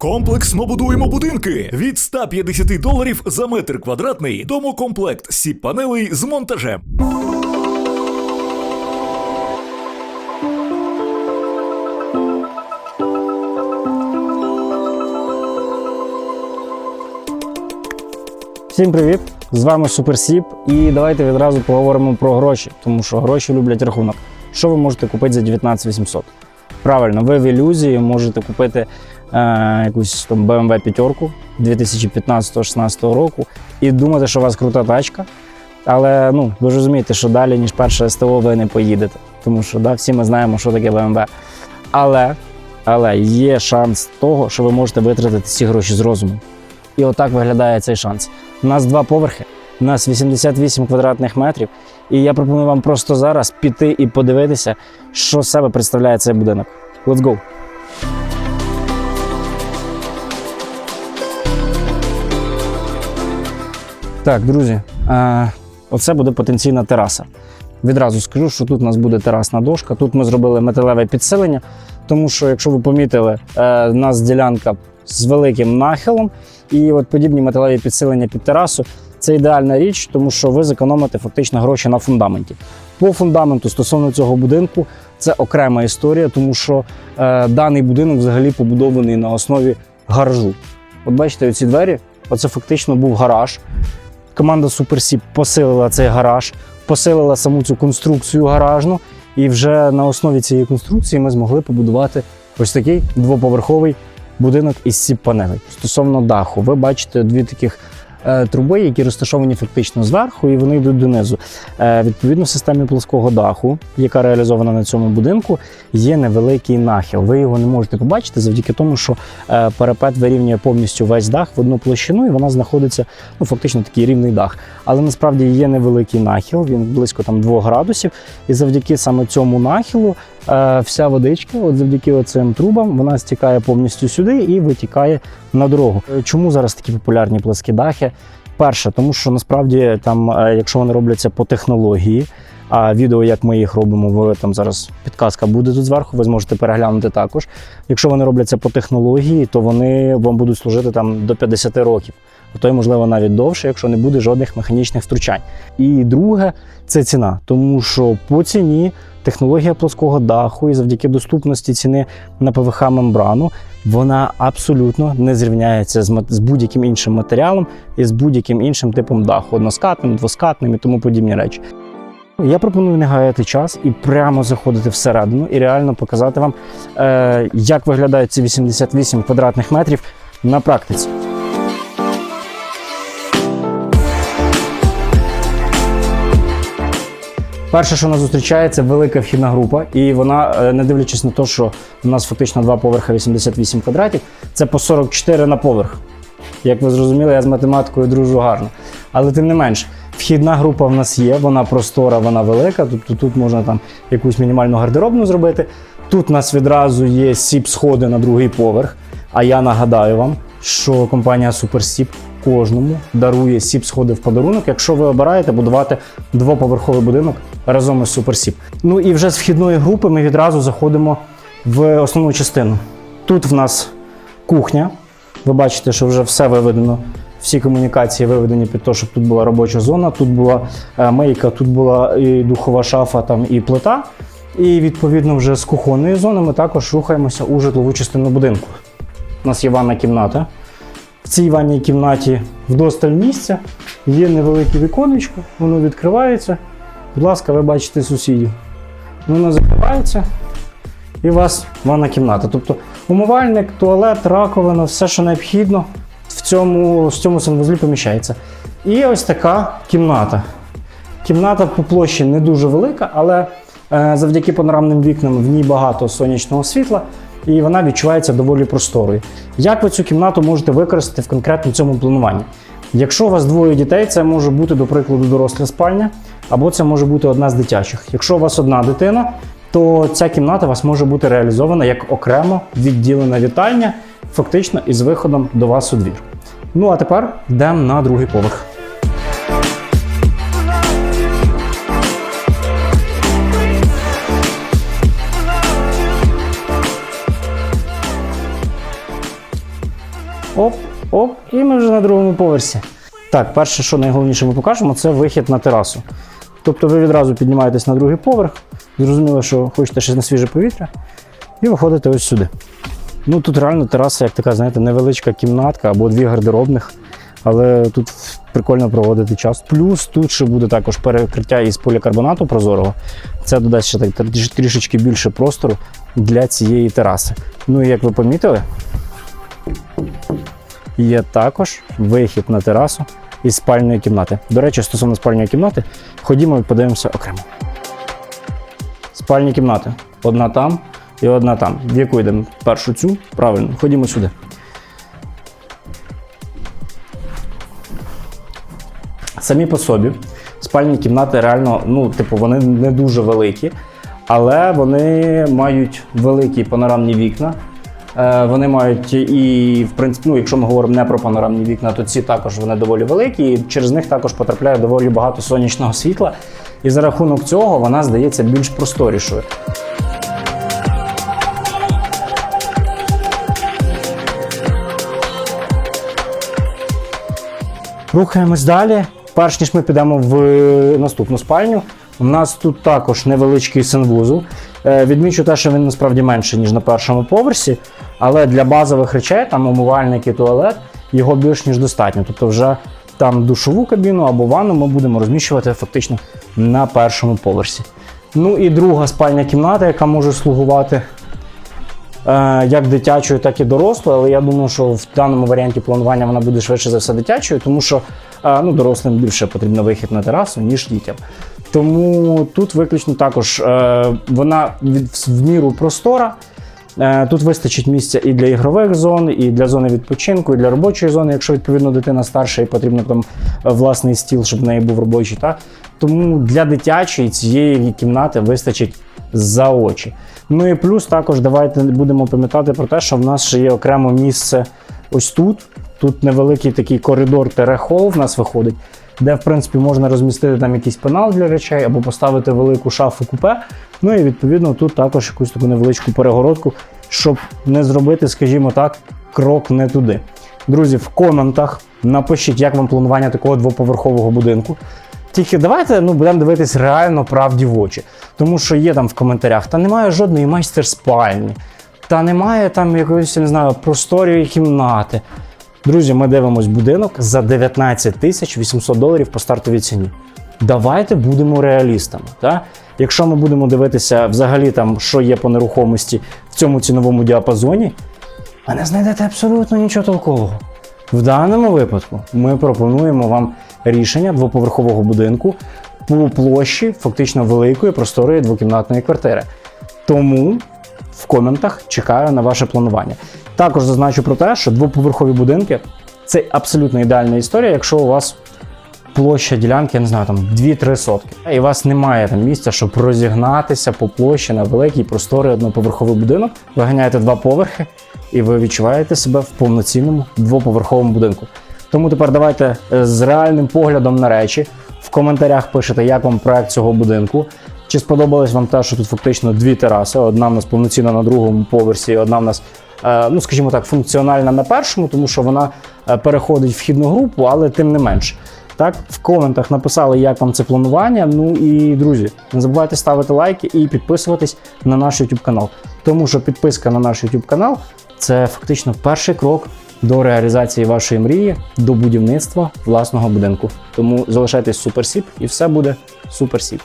Комплексно будуємо будинки від 150 доларів за метр квадратний. Домокомплект сіп панелей з монтажем. Всім привіт! З вами Суперсіп. І давайте відразу поговоримо про гроші, тому що гроші люблять рахунок. Що ви можете купити за 19 800? Правильно, ви в ілюзії можете купити якусь там BMW п'ятерку 2015-16 року і думати, що у вас крута тачка. Але ну, ви ж розумієте, що далі, ніж перше СТО, ви не поїдете. Тому що да, всі ми знаємо, що таке BMW. Але, але є шанс того, що ви можете витратити ці гроші з розумом. І отак виглядає цей шанс. У нас два поверхи, у нас 88 квадратних метрів. І я пропоную вам просто зараз піти і подивитися, що себе представляє цей будинок. Let's go! Так, друзі, е, оце буде потенційна тераса. Відразу скажу, що тут у нас буде терасна дошка. Тут ми зробили металеве підсилення, тому що, якщо ви помітили, е, у нас ділянка з великим нахилом, і от подібні металеві підсилення під терасу це ідеальна річ, тому що ви зекономите фактично гроші на фундаменті. По фундаменту стосовно цього будинку це окрема історія, тому що е, даний будинок взагалі побудований на основі гаражу. От бачите, оці двері, оце фактично був гараж. Команда Суперсіп посилила цей гараж, посилила саму цю конструкцію гаражну, і вже на основі цієї конструкції ми змогли побудувати ось такий двоповерховий будинок із сіп панелей. Стосовно даху, ви бачите дві таких труби, які розташовані фактично зверху, і вони йдуть донизу. Е, відповідно, в системі плоского даху, яка реалізована на цьому будинку, є невеликий нахил. Ви його не можете побачити завдяки тому, що е, парапет вирівнює повністю весь дах в одну площину, і вона знаходиться ну фактично такий рівний дах. Але насправді є невеликий нахил, він близько там 2 градусів. І завдяки саме цьому нахилу е, вся водичка, от завдяки цим трубам, вона стікає повністю сюди і витікає на дорогу. Е, Чому зараз такі популярні пласкі дахи? Перше, тому що насправді там, е, якщо вони робляться по технології, а відео, як ми їх робимо, ви там зараз підказка буде тут зверху, ви зможете переглянути також. Якщо вони робляться по технології, то вони вам будуть служити там до 50 років, а то й можливо навіть довше, якщо не буде жодних механічних втручань. І друге це ціна, тому що по ціні технологія плоского даху і завдяки доступності ціни на ПВХ мембрану вона абсолютно не зрівняється з, будь-яким іншим матеріалом і з будь-яким іншим типом даху, односкатним, двоскатним і тому подібні речі. Я пропоную не гаяти час і прямо заходити всередину і реально показати вам, е, як виглядають ці 88 квадратних метрів на практиці. Перше, що нас зустрічає, це велика вхідна група, і вона, е, не дивлячись на те, що у нас фактично два поверхи 88 квадратів, це по 44 на поверх. Як ви зрозуміли, я з математикою дружу гарно. Але тим не менш, вхідна група в нас є, вона простора, вона велика. Тобто тут можна там якусь мінімальну гардеробну зробити. Тут у нас відразу є сіп-сходи на другий поверх. А я нагадаю вам, що компанія Суперсіп кожному дарує сіп-сходи в подарунок, якщо ви обираєте будувати двоповерховий будинок разом із Суперсіп. Ну і вже з вхідної групи ми відразу заходимо в основну частину. Тут в нас кухня. Ви бачите, що вже все виведено. Всі комунікації виведені під те, щоб тут була робоча зона, тут була е, мийка, тут була і духова шафа, там і плита. І відповідно вже з кухонної зони ми також рухаємося у житлову частину будинку. У нас є ванна кімната. В цій ванній кімнаті вдосталь місця, є невелике віконечко, воно відкривається. Будь ласка, ви бачите сусідів. Воно закривається і у вас ванна кімната. Тобто умивальник, туалет, раковина, все, що необхідно, в цьому, в цьому санвузлі поміщається. І ось така кімната. Кімната по площі не дуже велика, але е, завдяки панорамним вікнам в ній багато сонячного світла, і вона відчувається доволі просторою. Як ви цю кімнату можете використати в конкретно цьому плануванні? Якщо у вас двоє дітей, це може бути, до прикладу, доросла спальня, або це може бути одна з дитячих. Якщо у вас одна дитина, то ця кімната у вас може бути реалізована як окремо відділена вітальня, фактично із виходом до вас у двір. Ну а тепер йдемо на другий поверх. Оп, оп, і ми вже на другому поверсі. Так, перше, що найголовніше ми покажемо, це вихід на терасу. Тобто ви відразу піднімаєтесь на другий поверх, зрозуміло, що хочете ще на свіже повітря, і виходите ось сюди. Ну тут реально тераса, як така, знаєте, невеличка кімнатка або дві гардеробних, але тут прикольно проводити час. Плюс тут ще буде також перекриття із полікарбонату прозорого. Це додасть ще так трішечки більше простору для цієї тераси. Ну і як ви помітили, є також вихід на терасу із спальної кімнати. До речі, стосовно спальної кімнати, ходімо і подивимося окремо. Спальні кімнати. Одна там і одна там. В яку йдемо? Першу цю? Правильно, ходімо сюди. Самі по собі спальні кімнати реально, ну, типу, вони не дуже великі, але вони мають великі панорамні вікна. Е, Вони мають і, в принципі, ну, якщо ми говоримо не про панорамні вікна, то ці також вони доволі великі, і через них також потрапляє доволі багато сонячного світла. І за рахунок цього вона здається більш просторішою. Рухаємось далі. Перш ніж ми підемо в наступну спальню. У нас тут також невеличкий санвузол. Е, Відмічу те, що він насправді менший, ніж на першому поверсі, але для базових речей, там умивальник і туалет, його більш ніж достатньо. Тобто, вже там душову кабіну або ванну ми будемо розміщувати фактично на першому поверсі. Ну і друга спальня кімната, яка може слугувати е, як дитячою, так і дорослою, але я думаю, що в даному варіанті планування вона буде швидше за все дитячою, тому що е, ну, дорослим більше потрібно вихід на терасу, ніж дітям. Тому тут виключно також е, вона в міру простора. Е, Тут вистачить місця і для ігрових зон, і для зони відпочинку, і для робочої зони, якщо відповідно дитина старша і потрібно там е, власний стіл, щоб в неї був робочий. Так? Тому для дитячої цієї кімнати вистачить за очі. Ну і плюс також давайте будемо пам'ятати про те, що в нас ще є окремо місце ось тут. Тут невеликий такий коридор терехол в нас виходить, де в принципі можна розмістити там якийсь пенал для речей або поставити велику шафу купе. Ну і відповідно тут також якусь таку невеличку перегородку, щоб не зробити, скажімо так, крок не туди. Друзі, в коментах напишіть, як вам планування такого двоповерхового будинку. Тільки давайте ну, будемо дивитись реально правді в очі. Тому що є там в коментарях, та немає жодної майстер спальні, та немає там якоїсь, я не знаю, просторої кімнати. Друзі, ми дивимось будинок за 19 тисяч 800 доларів по стартовій ціні. Давайте будемо реалістами. Так? Якщо ми будемо дивитися взагалі, там, що є по нерухомості в цьому ціновому діапазоні, ви не знайдете абсолютно нічого толкового. В даному випадку ми пропонуємо вам рішення двоповерхового будинку по площі фактично великої просторої двокімнатної квартири. Тому в коментах чекаю на ваше планування. Також зазначу про те, що двоповерхові будинки це абсолютно ідеальна історія, якщо у вас площа ділянки, я не знаю, там 2-3 сотки. І у вас немає там місця, щоб розігнатися по площі на великий просторий одноповерховий будинок. Ви ганяєте два поверхи, і ви відчуваєте себе в повноцінному двоповерховому будинку. Тому тепер давайте е, з реальним поглядом на речі в коментарях пишете, як вам проект цього будинку. Чи сподобалось вам те, що тут фактично дві тераси? Одна в нас повноцінна на другому поверсі, одна в нас, е, ну скажімо так, функціональна на першому, тому що вона е, переходить в вхідну групу, але тим не менш. Так, в коментах написали, як вам це планування. Ну і друзі, не забувайте ставити лайки і підписуватись на наш YouTube канал. Тому що підписка на наш YouTube канал це фактично перший крок до реалізації вашої мрії, до будівництва власного будинку. Тому залишайтесь суперсіп і все буде суперсіп.